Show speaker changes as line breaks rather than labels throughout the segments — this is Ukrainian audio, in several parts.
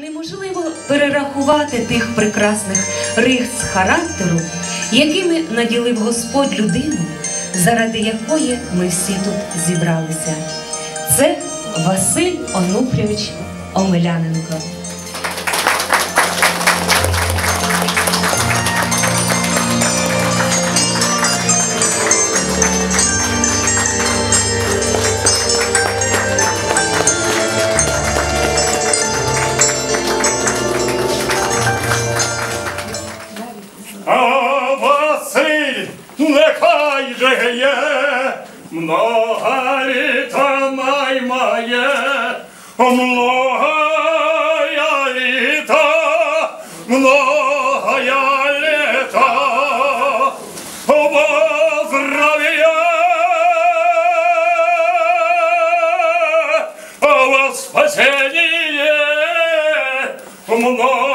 Неможливо перерахувати тих прекрасних рис характеру, якими наділив Господь людину, заради якої ми всі тут зібралися. Це Василь Онуфрійович Омеляненко.
Много лета, многая літа, во во спасение, многое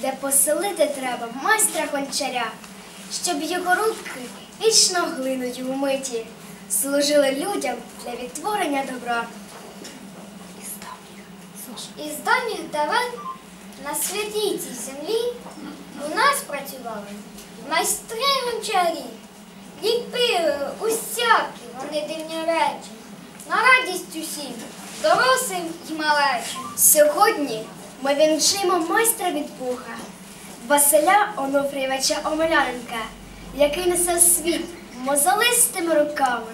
де поселити треба майстра гончаря, щоб його руки вічно глиною вмиті служили людям для відтворення добра.
Із давніх давен на святій цій землі у нас працювали майстри гончарі, ліпили усякі вони дивні речі, на радість усім, дорослим і малечим.
Сьогодні ми вінчимо майстра від Бога, Василя Онуфрійовича Омеляненка, який несе світ мозолистими руками.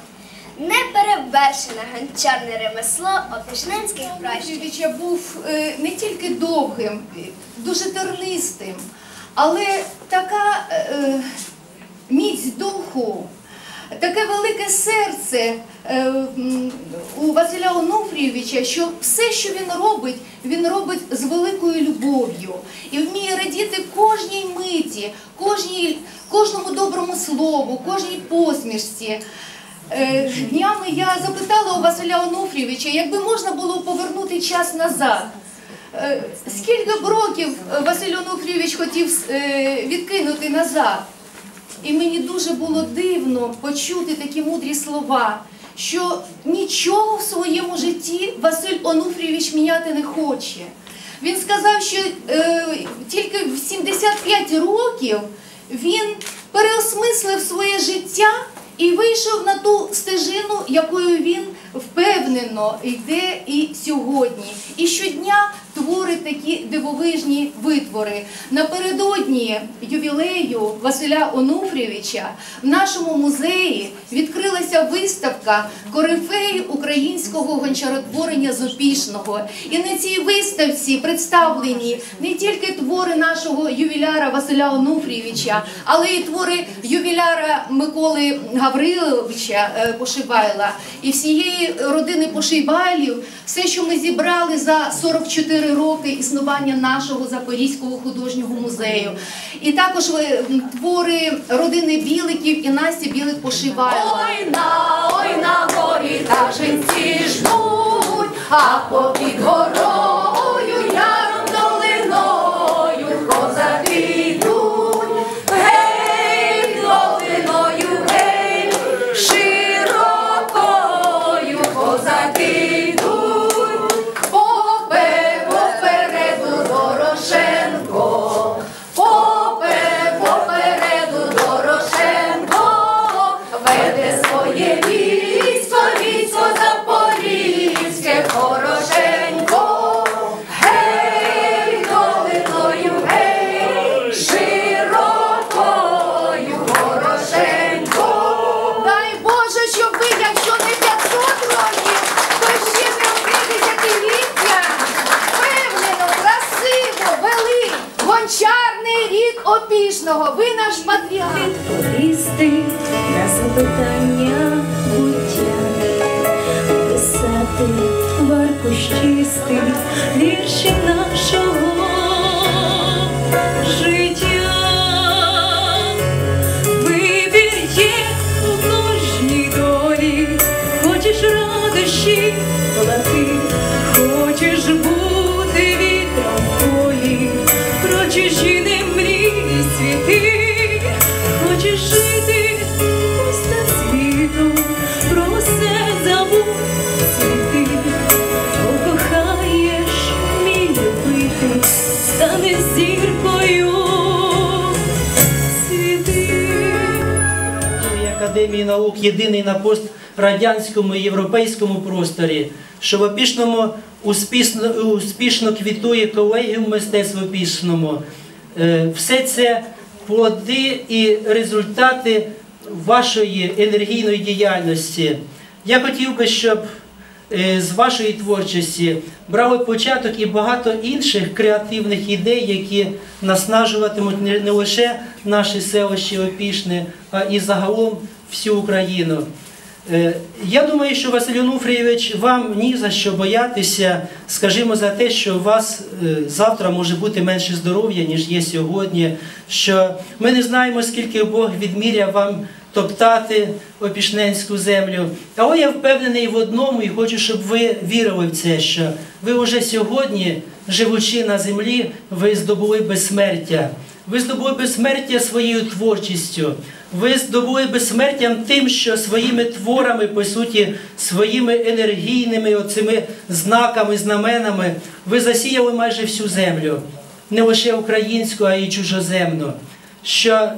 Неперевершене гончарне ремесло опішненських.
Юрійовича був е, не тільки довгим, е, дуже тернистим, але така таке серце е, у Василя Онуфрійовича, що все, що він робить, він робить з великою любов'ю і вміє радіти кожній миті, кожній, кожному доброму слову, кожній посмішці. Е, Днями я запитала у Василя Онуфрійовича, якби можна було повернути час назад. Е, Скільки б років Василь Онуфрійович хотів відкинути назад? І мені дуже було дивно почути такі мудрі слова, що нічого в своєму житті Василь Онуфрійович міняти не хоче. Він сказав, що е, тільки в 75 років він переосмислив своє життя і вийшов на ту стежину, якою він впевнено йде і сьогодні. І щодня творить такі дивовижні витвори. Напередодні ювілею Василя Онуфрійовича в нашому музеї відкрилася виставка корифеї українського гончаротворення з Опішного. І на цій виставці представлені не тільки твори нашого ювіляра Василя Онуфрійовича, але й твори ювіляра Миколи Гавриловича е, Пошибайла і всієї родини Пошибайлів. Все, що ми зібрали за 44 роки існування нашого Запорізького художнього музею. І також твори родини Біликів і Насті Білик пошиває.
Ой на, ой на горі та жінці жнуть, а попід горою веде своє військо, військо запорізьке, хорошенько. Гей, долиною, гей, широкою, хорошенько.
Дай Боже, щоб ви, якщо не 500 років, то ще не одне десятиліття. Впевнено, красиво вели рік опішного. Ви наш патріарх.
Відповісти на запитання буття. писати варку чистий вірші нашого життя.
Академії наук єдиний на пострадянському і європейському просторі, що в Опішному успішно, успішно квітує колегіум мистецтв в Опішному. Е, Все це плоди і результати вашої енергійної діяльності. Я хотів би, щоб е, з вашої творчості брали початок і багато інших креативних ідей, які наснажуватимуть не лише наші селищі Опішне, а і загалом всю Україну. Е, Я думаю, що Василь Онуфрійович, вам ні за що боятися, скажімо, за те, що у вас е, завтра може бути менше здоров'я, ніж є сьогодні. Що ми не знаємо, скільки Бог відміряв вам топтати опішненську землю. Але я впевнений в одному і хочу, щоб ви вірили в це, що ви вже сьогодні, живучи на землі, ви здобули безсмертя. Ви здобули безсмертя своєю творчістю. Ви здобули безсмертям тим, що своїми творами, по суті, своїми енергійними оцими знаками, знаменами, ви засіяли майже всю землю, не лише українську, а й чужоземну. Що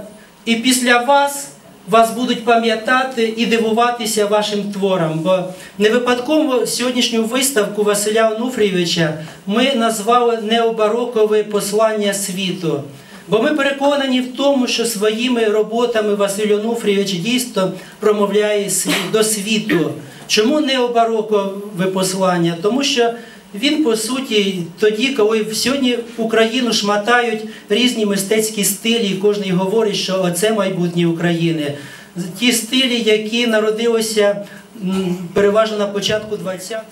і після вас вас будуть пам'ятати і дивуватися вашим творам. Бо не випадково сьогоднішню виставку Василя Онуфрійовича ми назвали необарокове послання світу. Бо ми переконані в тому, що своїми роботами Василь Онуфрійович дійсно промовляє до світу. Чому необарокове послання? Тому що він, по суті, тоді, коли сьогодні Україну шматають різні мистецькі стилі, і кожен говорить, що оце майбутнє України. Ті стилі, які народилися переважно на початку ХХ століття.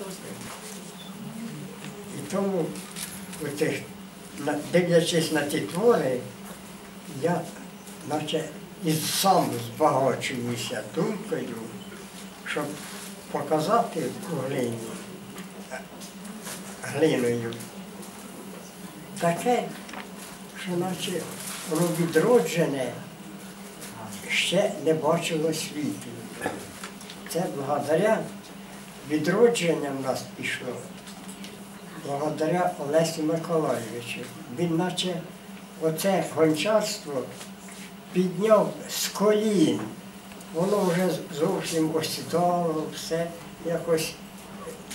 І тому, оце, на- дивлячись на ті твори, я наче і сам збагачуюся думкою, щоб показати глині, глиною таке, що наче воно відроджене ще не бачило світу. Це благодаря відродженням нас пішло благодаря Олесі Миколаєвичу. Він наче оце гончарство підняв з колін. Воно вже зовсім осідало, все якось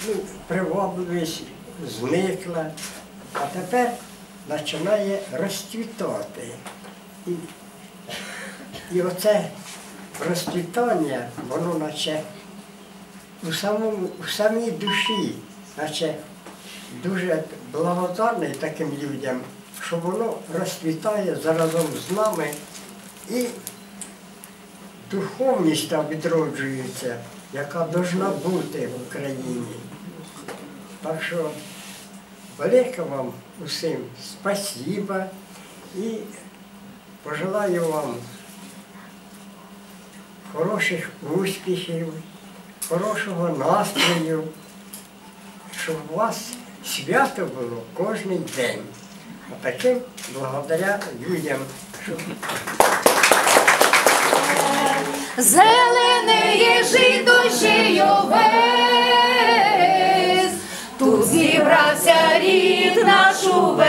ну, привабливість зникла, а тепер починає розцвітати. І, і оце розцвітання, воно наче у, самому, у самій душі, наче дуже благодарний таким людям, що воно розцвітає заразом з нами і духовність там відроджується, яка повинна бути в Україні. Так що велике вам усім спасіба і пожелаю вам хороших успіхів, хорошого настрою, щоб у вас свято було кожен день. А таким благодаря людям, Зелений
жить жито весь, тут зібрався рід наш увесь.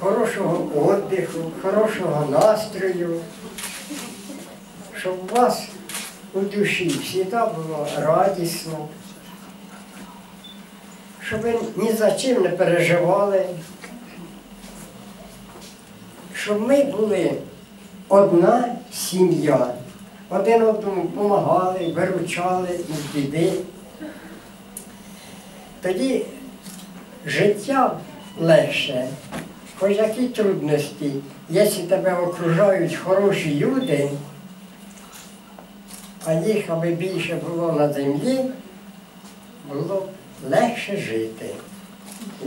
Хорошого віддиху, хорошого настрою, щоб у вас у душі завжди було радісно, щоб ви ні за чим не переживали, щоб ми були одна сім'я. Один одному допомагали, виручали із біди. Тоді життя легше, хоч які трудності, якщо тебе окружають хороші люди, а їх аби більше було на землі, було легше жити.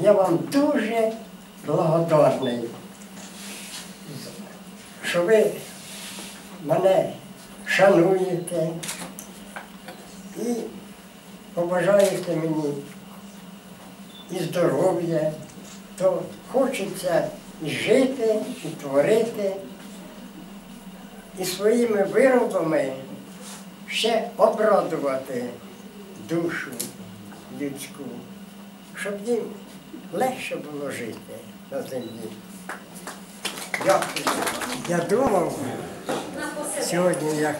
Я вам дуже благодарний, що ви мене шануєте і побажаєте мені і здоров'я, то хочеться і жити, і творити, і своїми виробами ще обрадувати душу людську, щоб їм легше було жити на землі. Дякую. Я думав сьогодні, як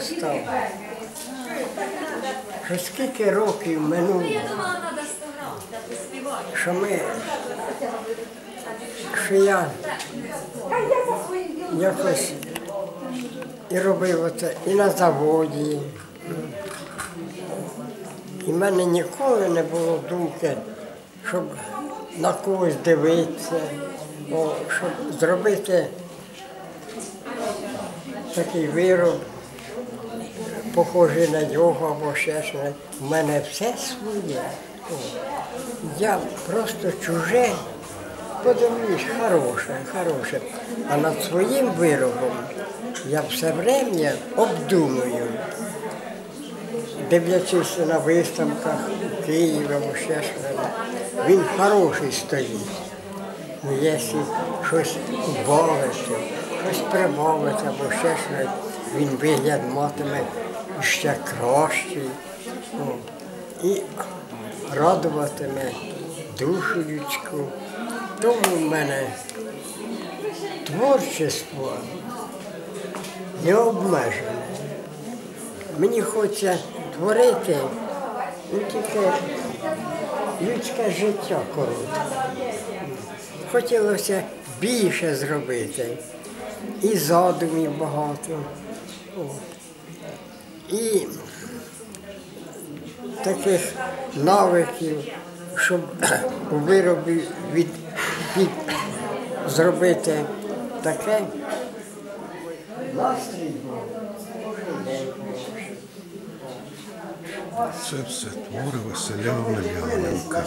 став, що скільки років минуло, що ми, що я якось і робив оце і на заводі. І в мене ніколи не було думки, щоб на когось дивитися, о, щоб зробити такий вироб, похожий на нього або ще щось. У мене все своє. Я просто чуже, подивлюсь, хороше, хороше. А над своїм виробом я все время обдумую дивлячись на виставках у Києві ще щось, він хороший стоїть. Ну, якщо щось убавити, щось прибавити або ще щось, він вигляд матиме ще кращий. І радуватиме душу людську. Тому в мене творчество не обмежене. Мені хочеться творити ну, тільки людське життя коротке. Хотілося більше зробити. І задумів багато. І таких навиків, щоб у виробі від, від, зробити таке. Настрій.
Це все твори Василя Омеляненка.